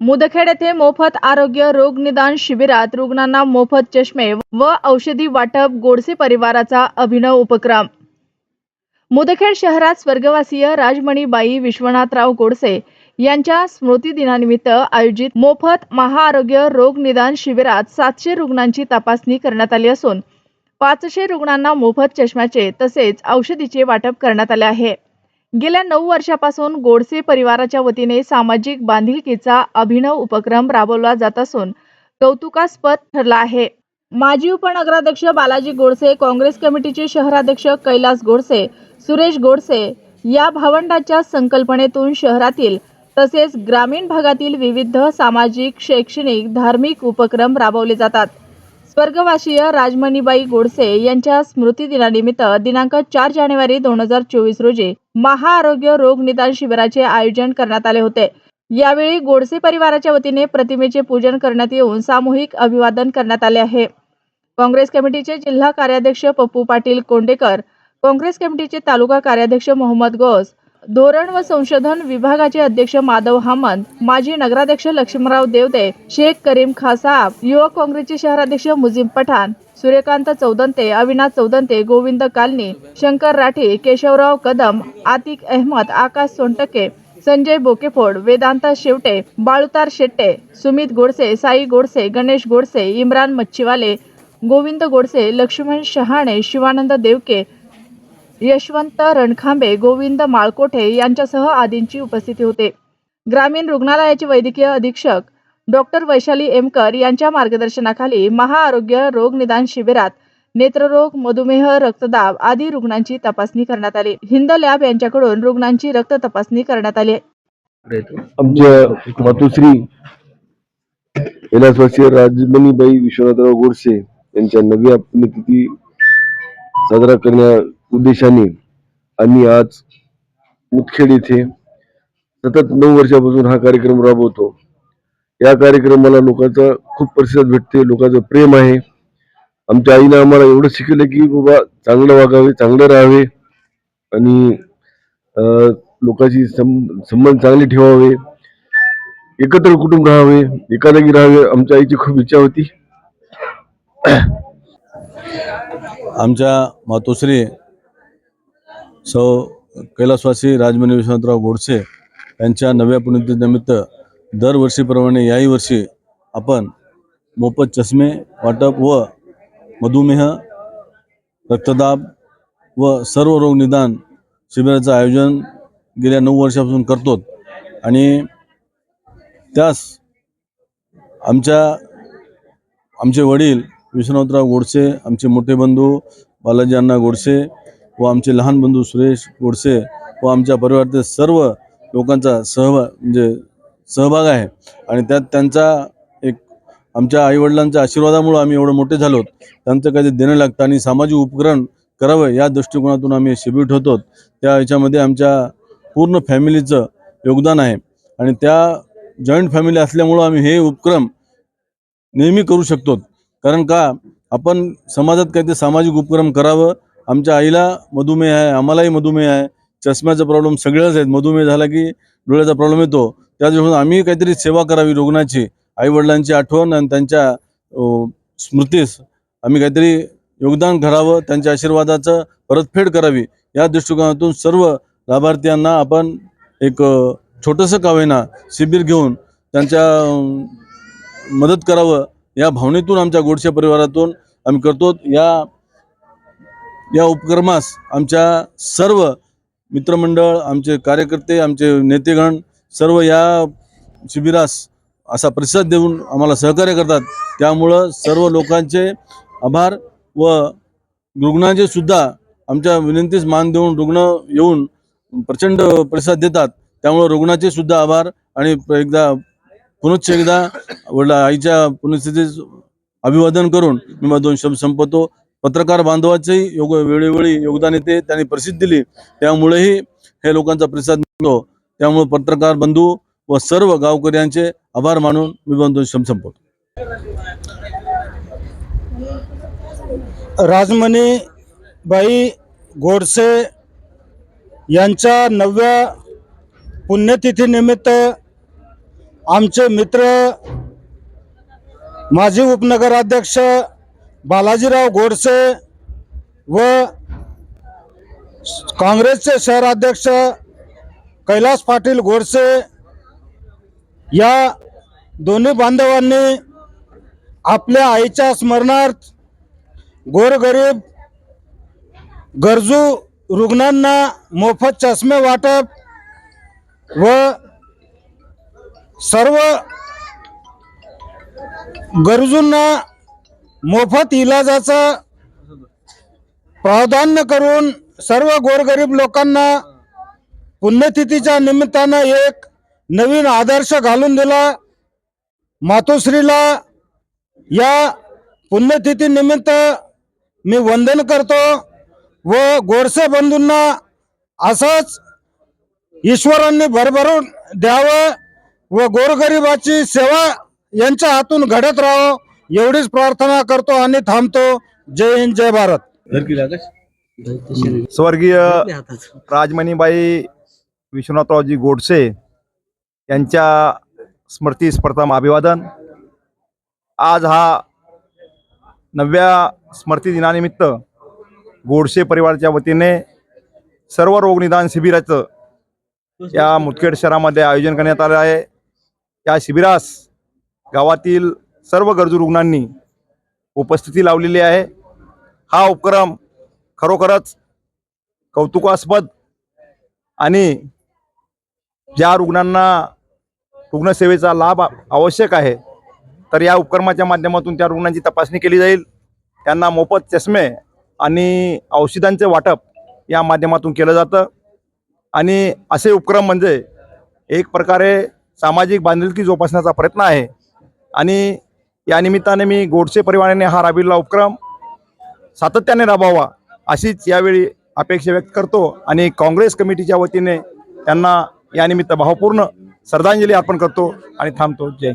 मुदखेड येथे मोफत आरोग्य रोग निदान शिबिरात रुग्णांना मोफत चष्मे व औषधी वाटप गोडसे परिवाराचा अभिनव उपक्रम. मुदखेड शहरात स्वर्गवासीय राजमणीबाई विश्वनाथराव गोडसे यांच्या स्मृती दिनानिमित्त आयोजित मोफत महाआरोग्य रोग निदान शिबिरात सातशे रुग्णांची तपासणी करण्यात आली असून पाचशे रुग्णांना मोफत चष्म्याचे तसेच औषधीचे वाटप करण्यात आले आहे. गेल्या नऊ वर्षापासून गोडसे परिवाराच्या वतीने सामाजिक बांधिलकीचा अभिनव उपक्रम राबवला जात असून कौतुकास्पद ठरला आहे. माजी उपनगराध्यक्ष बालाजी गोडसे काँग्रेस कमिटीचे शहराध्यक्ष कैलास गोडसे सुरेश गोडसे या भावंडाच्या संकल्पनेतून शहरातील तसेच ग्रामीण भागातील विविध सामाजिक शैक्षणिक धार्मिक उपक्रम राबवले जातात. स्वर्गवासीय राजमणीबाई गोडसे यांच्या स्मृती दिनानिमित्त दिनांक चार जानेवारी दोन हजार चोवीस रोजी महाआरोग्य रोग निदान शिबिराचे आयोजन करण्यात आले होते. यावेळी गोडसे परिवाराच्या वतीने प्रतिमेचे पूजन करण्यात येऊन सामूहिक अभिवादन करण्यात आले आहे. काँग्रेस कमिटीचे जिल्हा कार्याध्यक्ष पप्पू पाटील कोंडेकर काँग्रेस कमिटीचे तालुका कार्याध्यक्ष मोहम्मद गोस धोरण व संशोधन विभागाचे अध्यक्ष माधव हामंत माजी नगराध्यक्ष लक्ष्मणराव देवदे शेख करीम खासाब युवक काँग्रेसचे शहराध्यक्ष मुझीम पठाण सूर्यकांत चौदंते अविनाश चौदंते गोविंद कालनी शंकर राठी केशवराव कदम आतिक अहमद आकाश सोनटके संजय बोकेफोड वेदांत शेवटे बाळुतार शेट्टे सुमित गोडसे साई गोडसे गणेश गोडसे इम्रान मच्छीवाले गोविंद गोडसे लक्ष्मण शहाणे शिवानंद देवके यशवंत रणखांबे गोविंद माळकोठे यांच्यासह आदींची उपस्थिती होते. ग्रामीण रुग्णालयाचे वैद्यकीय अधीक्षक डॉक्टर वैशाली एमकर यांच्या मार्गदर्शनाखाली महाआरोग्य रोगनिदान शिबिरात नेत्ररोग मधुमेह रक्तदाब आदी रुग्णांची तपासणी करण्यात आली. हिंद लॅब यांच्याकडून रुग्णांची रक्त तपासणी करण्यात आली मातुश्री मातोश्री कैलासवासी राजमणीबाई विश्वनाथराव गोडसे यांच्या नव्या पुण्यतिथी साजरा करण्या उद्देशाने आम्ही आज मुदखेड येथे सतत नऊ वर्षापासून हा कार्यक्रम राबवतो. या कार्यक्रमाला लोकांचा खूप प्रतिसाद भेटते लोकांचं प्रेम आहे. आमच्या आईनं आम्हाला एवढं शिकवलं की बाबा चांगलं वागावे चांगलं राहावे आणि लोकांशी सं- संबंध चांगले ठेवावे. एकत्र कुटुंब राहावे एकाजागी राहावे आमच्या आईची खूप इच्छा होती. आमच्या मातोश्री सौ कैलासवासी राजमणी विश्वनाथराव गोडसे यांच्या नव्या पुण्यतिथीनिमित्त दरवर्षीप्रमाणे याही वर्षी आपण मोफत चष्मे वाटप व मधुमेह रक्तदाब व सर्व रोग निदान शिबिराचं आयोजन गेल्या नऊ वर्षापासून करतो आणि त्यास आमच्या आमचे वडील विश्वनाथराव गोडसे आमचे मोठे बंधू बालाजी अण्णा गोडसे व आमचे लहान बंधू सुरेश गोडसे व आमच्या परिवारातील सर्व लोकांचा सहभाग म्हणजे सहभाग आहे. आणि त्यात त्यांचा एक आमच्या आईवडिलांच्या आशीर्वादामुळं आम्ही एवढं मोठे झालो त्यांचं काही देणं लागतं आणि सामाजिक उपकरण करावं या दृष्टिकोनातून आम्ही शिबिर ठेवतो त्या याच्यामध्ये आमच्या पूर्ण फॅमिलीचं योगदान आहे. आणि त्या जॉईंट फॅमिली असल्यामुळं आम्ही हे उपक्रम नेहमी करू शकतो कारण का? आपण समाजात काहीतरी सामाजिक उपक्रम करावं आमच्या आईला मधुमेह आहे आम्हालाही मधुमेह आहे. चष्म्याचा प्रॉब्लेम सगळ्याच आहेत. मधुमेह झाला की डोळ्याचा प्रॉब्लेम येतो. त्याच्यामुळे आम्ही काहीतरी सेवा करावी रुग्णाची. आईवडिलांची आठवण आणि त्यांच्या स्मृतीस आम्ही काहीतरी योगदान करावं त्यांच्या आशीर्वादाचं परतफेड करावी. या दृष्टिकोनातून सर्व लाभार्थ्यांना आपण एक छोटंसं कावेना शिबिर घेऊन त्यांच्या मदत करावं या भावनेतून आमच्या गोडशे परिवारातून आम्ही करतो. या या उपक्रमास आमच्या सर्व मित्रमंडळ आमचे कार्यकर्ते आमचे नेतेगण सर्व या शिबिरास असा प्रतिसाद देऊन आम्हाला सहकार्य करतात. त्यामुळं सर्व लोकांचे आभार व रुग्णांचे सुद्धा आमच्या विनंतीस मान देऊन रुग्ण येऊन प्रचंड प्रतिसाद देतात. त्यामुळं रुग्णाचे सुद्धा आभार आणि एकदा पुनश्च एकदा वडला आईच्या पुनस्थितीस अभिवादन करून मी माझा दोन शब्द संपवतो. पत्रकार बांधवाचेही योग वेळोवेळी योगदान येते त्यांनी प्रसिद्धी दिली. त्यामुळेही हे लोकांचा प्रतिसाद मिळतो. त्यामुळे पत्रकार बंधू व सर्व गावकऱ्यांचे आभार मानून मी बंधू संपवतो. राजमणी बाई गोडसे यांच्या नवव्या पुण्यतिथीनिमित्त आमचे मित्र माजी उपनगराध्यक्ष बालाजीराव गोडसे व काँग्रेसचे शहराध्यक्ष कैलास पाटील गोडसे या दोन्ही बांधवांनी आपल्या आईच्या स्मरणार्थ गोरगरीब गरजू रुग्णांना मोफत चष्मे वाटप व सर्व गरजूंना मोफत इलाजाचं प्रावधान्य करून सर्व गोरगरीब लोकांना पुण्यतिथीच्या निमित्तानं एक नवीन आदर्श घालून दिला. मातोश्रीला या पुण्यतिथी निमित्त मी वंदन करतो व गोडसे बंधूंना असंच ईश्वरांनी भरभरून द्यावं व गोरगरिबाची सेवा यांच्या हातून घडत राहो. एवढीच प्रार्थना करतो आणि थांबतो. जय हिंद जय भारत. स्वर्गीय राजमणीबाई विश्वनाथरावजी गोडसे यांच्या स्मृतीस प्रथम अभिवादन. आज हा नवव्या स्मृती दिनानिमित्त गोडसे परिवाराच्या वतीने सर्व रोगनिदान शिबिराचं या मुदखेड शहरामध्ये आयोजन करण्यात आलं आहे. या शिबिरास गावातील सर्व गरजू रुग्णांनी उपस्थिती लावलेली आहे. हा उपक्रम खरोखरच कौतुकास्पद आणि ज्या रुग्णांना रुग्णसेवेचा लाभ आवश्यक आहे तर या उपक्रमाच्या माध्यमातून त्या रुग्णांची तपासणी केली जाईल. त्यांना मोफत चष्मे आणि औषधांचे वाटप या माध्यमातून केलं जातं. आणि असे उपक्रम म्हणजे एक प्रकारे सामाजिक बांधिलकी जोपासण्याचा प्रयत्न आहे. आणि या निमित्ताने मी गोडसे परिवाराने हा राबविलेला उपक्रम सातत्याने राबवावा अशीच यावेळी अपेक्षा व्यक्त करतो आणि काँग्रेस कमिटीच्या वतीने त्यांना यानिमित्त भावपूर्ण श्रद्धांजली अर्पण करतो आणि थांबतो. जय